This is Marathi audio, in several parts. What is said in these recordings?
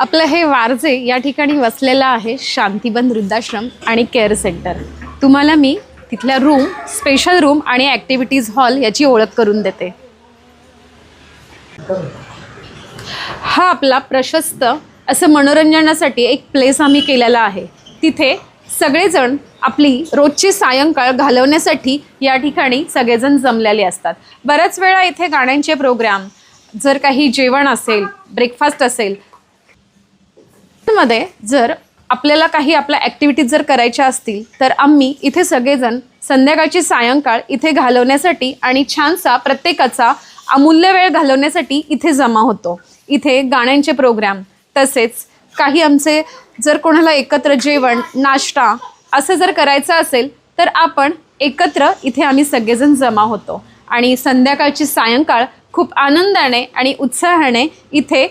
आपलं हे वारजे या ठिकाणी वसलेलं आहे शांतीबन वृद्धाश्रम आणि केअर सेंटर. तुम्हाला मी तिथल्या रूम स्पेशल रूम आणि ॲक्टिव्हिटीज हॉल याची ओळख करून देते. हा आपला प्रशस्त असं मनोरंजनासाठी एक प्लेस आम्ही केलेला आहे. तिथे सगळेजण आपली रोजची सायंकाळ घालवण्यासाठी या ठिकाणी सगळेजण जमलेले असतात. बऱ्याच वेळा इथे गाण्यांचे प्रोग्राम जर काही जेवण असेल ब्रेकफास्ट असेल मध्ये जर आपल्याला काही आपल्या ॲक्टिव्हिटीज जर करायच्या असतील तर आम्ही इथे सगळेजण संध्याकाळची सायंकाळ इथे घालवण्यासाठी आणि छानसा प्रत्येकाचा अमूल्य वेळ घालवण्यासाठी इथे जमा होतो. इथे गाण्यांचे प्रोग्राम तसेच काही आमचे जर कोणाला एकत्र जेवण नाश्ता असं जर करायचं असेल तर आपण एकत्र इथे आम्ही सगळेजण जमा होतो. आणि संध्याकाळची सायंकाळ खूप आनंदाने आणि उत्साहाने इथे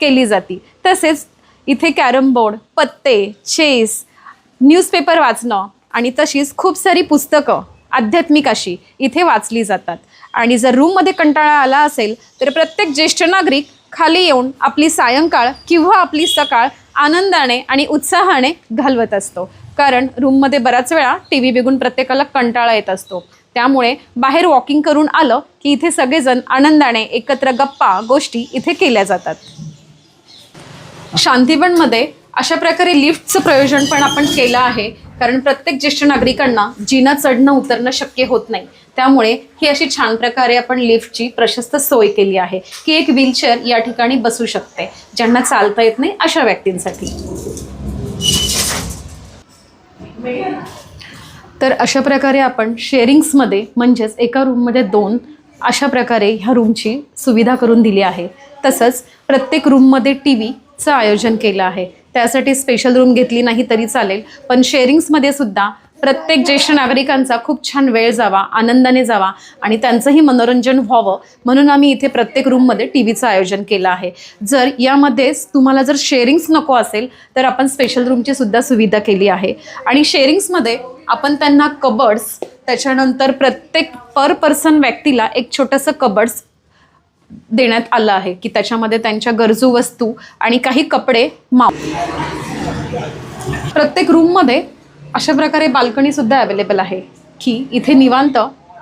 केली जाते. तसेच इथे कॅरम बोर्ड पत्ते चेस न्यूजपेपर वाचणं आणि तशीच खूप सारी पुस्तकं आध्यात्मिक अशी इथे वाचली जातात. आणि जर रूममध्ये कंटाळा आला असेल तर प्रत्येक ज्येष्ठ नागरिक खाली येऊन आपली सायंकाळ किंवा आपली सकाळ आनंदाने आणि उत्साहाने घालवत असतो. कारण रूममध्ये बऱ्याच वेळा टी व्ही बघून प्रत्येकाला कंटाळा येत असतो. त्यामुळे बाहेर वॉकिंग करून आलं की इथे सगळेजण आनंदाने एकत्र गप्पा गोष्टी इथे केल्या जातात. शांतीवनमध्ये अशा प्रकारे लिफ्टचं प्रयोजन पण आपण केलं आहे. कारण प्रत्येक ज्येष्ठ नागरिकांना जिना चढणं उतरणं शक्य होत नाही. त्यामुळे ही अशी छान प्रकारे आपण लिफ्टची प्रशस्त सोय केली आहे. की एक व्हीलचेअर या ठिकाणी बसू शकते. ज्यांना चालता येत नाही अशा व्यक्तींसाठी. तर अशा प्रकारे आपण शेअरिंग्समध्ये म्हणजेच एका रूममध्ये दोन अशा प्रकारे ह्या रूमची सुविधा करून दिली आहे. तसंच प्रत्येक रूममध्ये टी चं आयोजन केलं आहे. त्यासाठी स्पेशल रूम घेतली नाही तरी चालेल. पण शेअरिंग्समध्ये सुद्धा प्रत्येक ज्येष्ठ नागरिकांचा खूप छान वेळ जावा आनंदाने जावा आणि त्यांचंही मनोरंजन व्हावं म्हणून आम्ही इथे प्रत्येक रूममध्ये टी व्हीचं आयोजन केलं आहे. जर यामध्येच तुम्हाला जर शेअरिंग्स नको असेल तर आपण स्पेशल रूमची सुद्धा सुविधा केली आहे. आणि शेअरिंग्समध्ये आपण त्यांना कबर्ड्स त्याच्यानंतर प्रत्येक पर पर्सन व्यक्तीला एक छोटंसं कबर्ड्स देण्यात आलं आहे की त्याच्यामध्ये त्यांच्या गरजू वस्तू आणि काही कपडे माव प्रत्येक रूममध्ये अशा प्रकारे बाल्कनी सुद्धा अवेलेबल आहे की इथे निवांत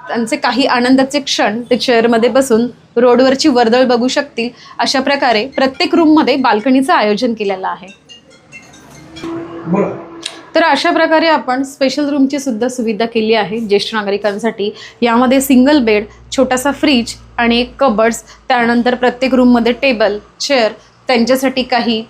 त्यांचे काही आनंदाचे क्षण ते चेअरमध्ये बसून रोडवरची वर्दळ बघू शकतील अशा प्रकारे प्रत्येक रूममध्ये बाल्कनीचं आयोजन केलेलं आहे. तर अशा प्रकारे आपण स्पेशल रूमची सुद्धा सुविधा केली आहे ज्येष्ठ नागरिकांसाठी. यामध्ये सिंगल बेड छोटासा फ्रीज आणि एक कबर्ड्स त्यानंतर प्रत्येक रूममध्ये टेबल चेअर त्यांच्यासाठी काही